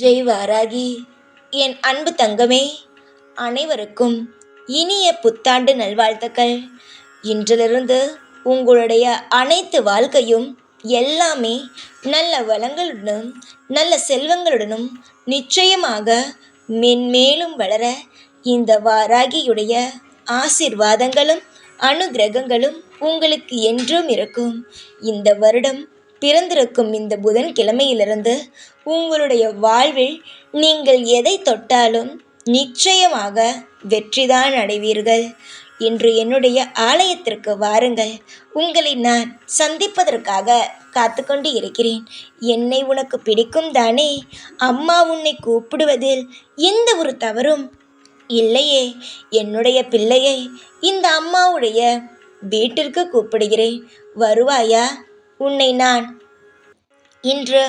ஜெய் வாராகி என் அன்பு தங்கமே அனைவருக்கும் இனிய புத்தாண்டு நல்வாழ்த்துக்கள். இன்றிலிருந்து உங்களுடைய அனைத்து வாழ்க்கையும் எல்லாமே நல்ல வளங்களுடனும் நல்ல செல்வங்களுடனும் நிச்சயமாக மென்மேலும் வளர இந்த வாராகியுடைய ஆசிர்வாதங்களும் அனுகிரகங்களும் உங்களுக்கு என்றும் இருக்கும். இந்த வருடம் பிறந்திருக்கும் இந்த புதன்கிழமையிலிருந்து உங்களுடைய வாழ்வில் நீங்கள் எதை தொட்டாலும் நிச்சயமாக வெற்றிதான் அடைவீர்கள். இன்று என்னுடைய ஆலயத்திற்கு வாருங்கள். உங்களை நான் சந்திப்பதற்காக காத்து கொண்டு இருக்கிறேன். என்னை உனக்கு பிடிக்கும் தானே? அம்மா உன்னை கூப்பிடுவதில் எந்த ஒரு தவறும் இல்லையே. என்னுடைய பிள்ளையை இந்த அம்மாவுடைய வீட்டிற்கு கூப்பிடுகிறேன். வருவாயா? உன்னை நான் இன்று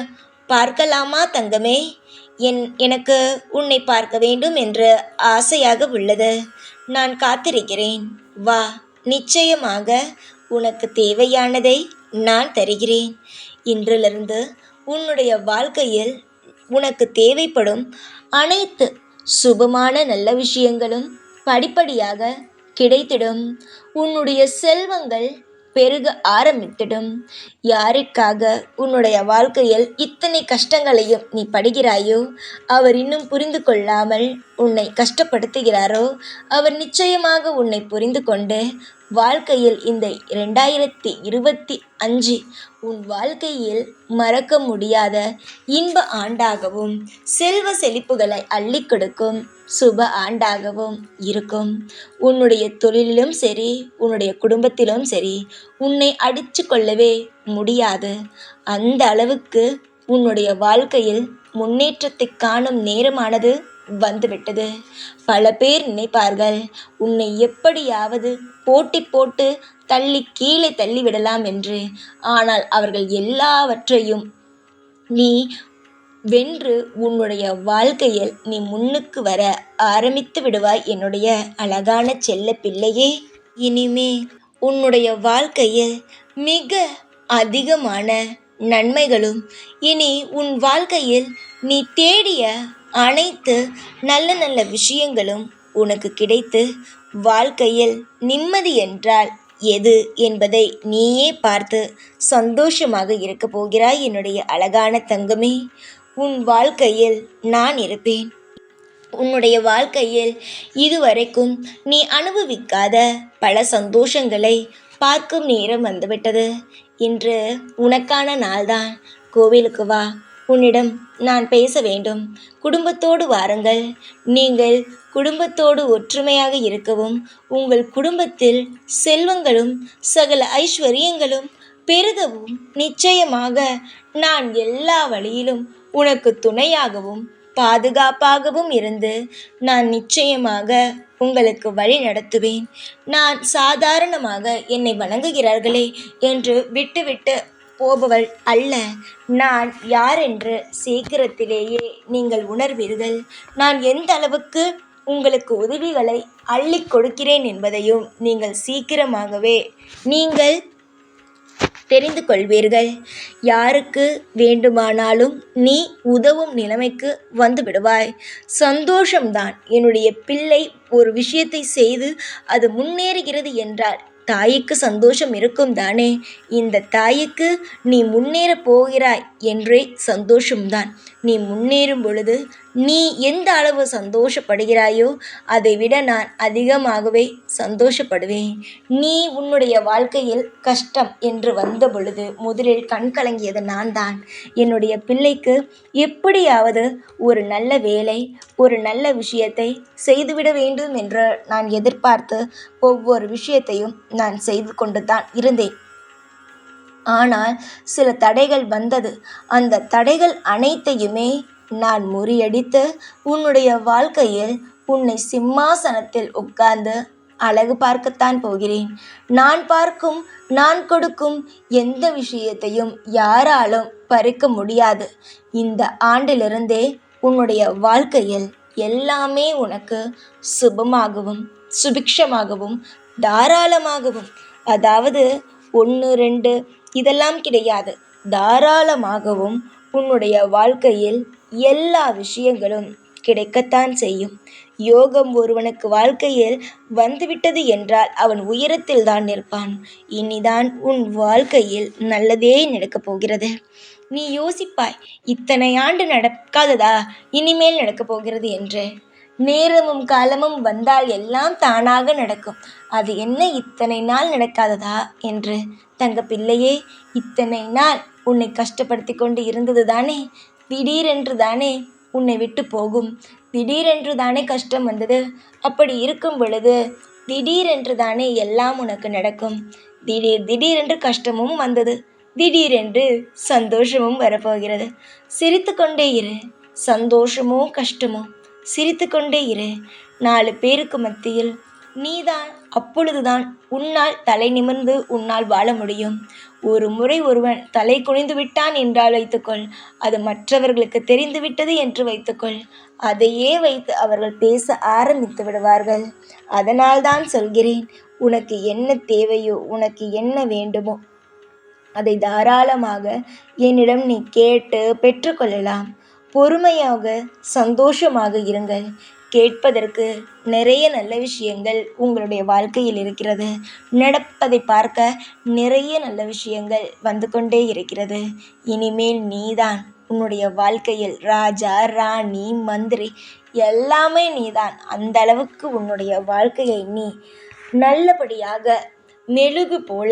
பார்க்கலாமா தங்கமே? என் எனக்கு உன்னை பார்க்க வேண்டும் என்று ஆசையாக உள்ளது. நான் காத்திருக்கிறேன். வா நிச்சயமாக உனக்கு தேவையானதை நான் தருகிறேன். இன்றிலிருந்து உன்னுடைய வாழ்க்கையில் உனக்கு தேவைப்படும் அனைத்து சுபமான நல்ல விஷயங்களும் படிப்படியாக கிடைத்திடும். உன்னுடைய செல்வங்கள் பெருக ஆரம்பித்திடும். யாருக்காக உன்னுடைய வாழ்க்கையில் இத்தனை கஷ்டங்களையும் நீ படுகிறாயோ அவர் இன்னும் புரிந்து கொள்ளாமல் உன்னை கஷ்டப்படுத்துகிறாரோ அவர் நிச்சயமாக உன்னை புரிந்து கொண்டு வாழ்க்கையில் இந்த ரெண்டாயிரத்தி இருபத்தி அஞ்சு உன் வாழ்க்கையில் மறக்க முடியாத இன்ப ஆண்டாகவும் செல்வ செழிப்புகளை அள்ளி கொடுக்கும் சுப ஆண்டாகவும் இருக்கும். உன்னுடைய தொழிலிலும் சரி உன்னுடைய குடும்பத்திலும் சரி உன்னை அடித்து கொள்ளவே முடியாது. அந்த அளவுக்கு உன்னுடைய வாழ்க்கையில் முன்னேற்றத்தை காணும் நேரமானது வந்துவிட்டது. பல பேர் நினைப்பார்கள் உன்னை எப்படியாவது போட்டி போட்டு தள்ளி கீழே தள்ளிவிடலாம் என்று. ஆனால் அவர்கள் எல்லாவற்றையும் நீ வென்று உன்னுடைய வாழ்க்கையில் நீ முன்னுக்கு வர ஆரம்பித்து விடுவாய் என்னுடைய அழகான செல்ல பிள்ளையே. இனிமே உன்னுடைய வாழ்க்கையில் மிக அதிகமான நன்மைகளும் இனி உன் வாழ்க்கையில் நீ தேடிய அனைத்து நல்ல நல்ல விஷயங்களும் உனக்கு கிடைத்து வாழ்க்கையில் நிம்மதி என்றால் எது என்பதை நீயே பார்த்து சந்தோஷமாக இருக்கப் போகிறாய் என்னுடைய அழகான தங்கமே. உன் வாழ்க்கையில் நான் இருப்பேன். உன்னுடைய வாழ்க்கையில் இதுவரைக்கும் நீ அனுபவிக்காத பல சந்தோஷங்களை பார்க்கும் நேரம் வந்துவிட்டது. இன்று உனக்கான நாள்தான். கோவிலுக்கு வா. உன்னிடம் நான் பேச வேண்டும். குடும்பத்தோடு வாருங்கள். நீங்கள் குடும்பத்தோடு ஒற்றுமையாக இருக்கவும் உங்கள் குடும்பத்தில் செல்வங்களும் சகல ஐஸ்வர்யங்களும் பெருகவும் நிச்சயமாக நான் எல்லா வழியிலும் உனக்கு துணையாகவும் பாதுகாப்பாகவும் இருந்து நான் நிச்சயமாக உங்களுக்கு வழி நடத்துவேன். நான் சாதாரணமாக என்னை வணங்குகிறார்களே என்று விட்டுவிட்டு போபவள் அல்ல. நான் யாரென்று சீக்கிரத்திலேயே நீங்கள் உணர்வீர்கள். நான் எந்த அளவுக்கு உங்களுக்கு உதவிகளை அள்ளிக் கொடுக்கிறேன் என்பதையும் நீங்கள் சீக்கிரமாகவே நீங்கள் தெரிந்து கொள்வீர்கள். யாருக்கு வேண்டுமானாலும் நீ உதவும் நிலைமைக்கு வந்து விடுவாய். சந்தோஷம்தான். என்னுடைய பிள்ளை ஒரு விஷயத்தை செய்து அது முன்னேறுகிறது என்றால் தாய்க்கு சந்தோஷம் இருக்கும் தானே? இந்த தாய்க்கு நீ முன்னேறப் போகிறாய் என்றே சந்தோஷம்தான். நீ முன்னேறும் பொழுது நீ எந்த அளவு சந்தோஷப்படுகிறாயோ அதை விட நான் அதிகமாகவே சந்தோஷப்படுவேன். நீ உன்னுடைய வாழ்க்கையில் கஷ்டம் என்று வந்த பொழுது முதலில் கண் கலங்கியது நான் தான் என்னுடைய பிள்ளைக்கு எப்படியாவது ஒரு நல்ல வேலை ஒரு நல்ல விஷயத்தை செய்துவிட வேண்டும் என்று நான் எதிர்பார்த்து ஒவ்வொரு விஷயத்தையும் நான் செய்து கொண்டு தான் இருந்தேன். ஆனால் சில தடைகள் வந்தது. அந்த தடைகள் அனைத்தையுமே நான் முறியடித்து உன்னுடைய வாழ்க்கையில் உன்னை சிம்மாசனத்தில் உட்கார்ந்து அழகு பார்க்கத்தான் போகிறேன். நான் பார்க்கும் நான் கொடுக்கும் எந்த விஷயத்தையும் யாராலும் பறிக்க முடியாது. இந்த ஆண்டிலிருந்தே உன்னுடைய வாழ்க்கையில் எல்லாமே உனக்கு சுபமாகவும் சுபிக்ஷமாகவும் தாராளமாகவும் அதாவது ஒன்று ரெண்டு இதெல்லாம் கிடையாது. தாராளமாகவும் உன்னுடைய வாழ்க்கையில் எல்லா விஷயங்களும் கிடைக்கத்தான் செய்யும். யோகம் ஒருவனுக்கு வாழ்க்கையில் வந்துவிட்டது என்றால் அவன் உயரத்தில் தான் நிற்பான். இனிதான் உன் வாழ்க்கையில் நல்லதே நடக்கப் போகிறது. நீ யோசிப்பாய் இத்தனை ஆண்டு நடக்காததா? இனிமேல் நடக்கப் போகிறது என்று. நேரமும் காலமும் வந்தால் எல்லாம் தானாக நடக்கும். அது என்ன இத்தனை நாள் நடக்காததா என்று. தங்க பிள்ளையே இத்தனை நாள் உன்னை கஷ்டப்படுத்தி கொண்டு இருந்தது தானே திடீரென்று தானே உன்னை விட்டு போகும். திடீரென்று தானே கஷ்டம் வந்தது. அப்படி இருக்கும் பொழுது திடீரென்று தானே எல்லாம் உனக்கு நடக்கும். திடீர் திடீரென்று கஷ்டமும் வந்தது. திடீரென்று சந்தோஷமும் வரப்போகிறது. சிரித்து கொண்டே இரு. சந்தோஷமோ கஷ்டமோ சிரித்து கொண்டே இரு. நாலு பேருக்கு மத்தியில் நீதான் அப்பொழுதுதான் உன்னால் தலை நிமிர்ந்து உன்னால் வாழ முடியும். ஒரு முறை ஒருவன் தலை குனிந்து விட்டான் என்றால் வைத்துக்கொள். அது மற்றவர்களுக்கு தெரிந்துவிட்டது என்று வைத்துக்கொள். அதையே வைத்து அவர்கள் பேச ஆரம்பித்து விடுவார்கள். அதனால்தான் சொல்கிறேன் உனக்கு என்ன தேவையோ உனக்கு என்ன வேண்டுமோ அதை தாராளமாக என்னிடம் நீ கேட்டு பெற்றுக்கொள்ளலாம். பொறுமையாக சந்தோஷமாக இருங்கள். கேட்பதற்கு நிறைய நல்ல விஷயங்கள் உங்களுடைய வாழ்க்கையில் இருக்கிறது. நடப்பதை பார்க்க நிறைய நல்ல விஷயங்கள் வந்து கொண்டே இருக்கிறது. இனிமேல் நீதான் உன்னுடைய வாழ்க்கையில் ராஜா ராணி மந்திரி எல்லாமே நீதான். அந்த அளவுக்கு உன்னுடைய வாழ்க்கையை நீ நல்லபடியாக மெழுகு போல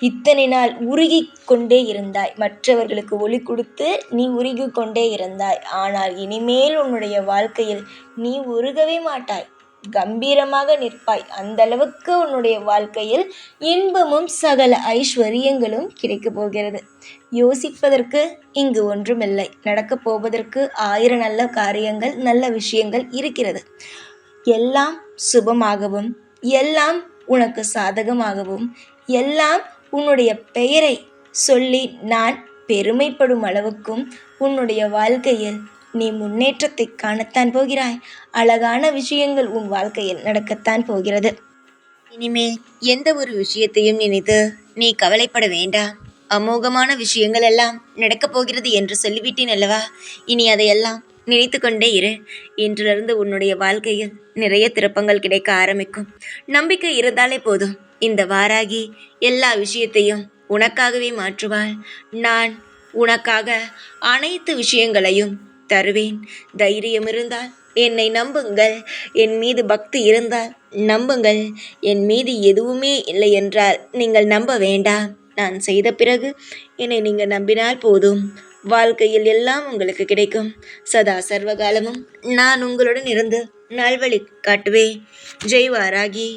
இத்தனை நாள் உருகி கொண்டே இருந்தாய். மற்றவர்களுக்கு ஒளி கொடுத்து நீ உருகி கொண்டே இருந்தாய். ஆனால் இனிமேல் உன்னுடைய வாழ்க்கையில் நீ உருகவே மாட்டாய். கம்பீரமாக நிற்பாய். அந்த அளவுக்கு உன்னுடைய வாழ்க்கையில் இன்பமும் சகல ஐஸ்வர்யங்களும் கிடைக்கப் போகிறது. யோசிப்பதற்கு இங்கு ஒன்றுமில்லை. நடக்கப் போவதற்கு ஆயிரம் நல்ல காரியங்கள் நல்ல விஷயங்கள் இருக்கிறது. எல்லாம் சுபமாகவும் எல்லாம் உனக்கு சாதகமாகவும் எல்லாம் உன்னுடைய பெயரை சொல்லி நான் பெருமைப்படும் அளவுக்கும் உன்னுடைய வாழ்க்கையில் நீ முன்னேற்றத்தை காணத்தான் போகிறாய். அழகான விஷயங்கள் உன் வாழ்க்கையில் நடக்கத்தான் போகிறது. இனிமேல் எந்த ஒரு விஷயத்தையும் நினைத்து நீ கவலைப்பட வேண்டாம் அமோகமான விஷயங்கள் எல்லாம் நடக்கப் போகிறது என்று சொல்லிவிட்டேன் அல்லவா? இனி அதையெல்லாம் நினைத்து கொண்டே இரு. இன்றிலிருந்து உன்னுடைய வாழ்க்கையில் நிறைய திருப்பங்கள் கிடைக்க ஆரம்பிக்கும். நம்பிக்கை இருந்தாலே போதும். இந்த வாராகி எல்லா விஷயத்தையும் உனக்காகவே மாற்றுவாள். நான் உனக்காக அனைத்து விஷயங்களையும் தருவேன். தைரியம் இருந்தால் என்னை நம்புங்கள். என் மீது பக்தி இருந்தால் நம்புங்கள். என் மீது எதுவுமே இல்லை என்றால் நீங்கள் நம்ப வேண்டாம். நான் செய்த பிறகு என்னை நீங்கள் நம்பினால் போதும். வாழ்க்கையில் எல்லாம் உங்களுக்கு கிடைக்கும். சதா சர்வகாலமும் நான் உங்களுடன் இருந்து நல்வழி காட்டுவேன். ஜெய் வாராகி.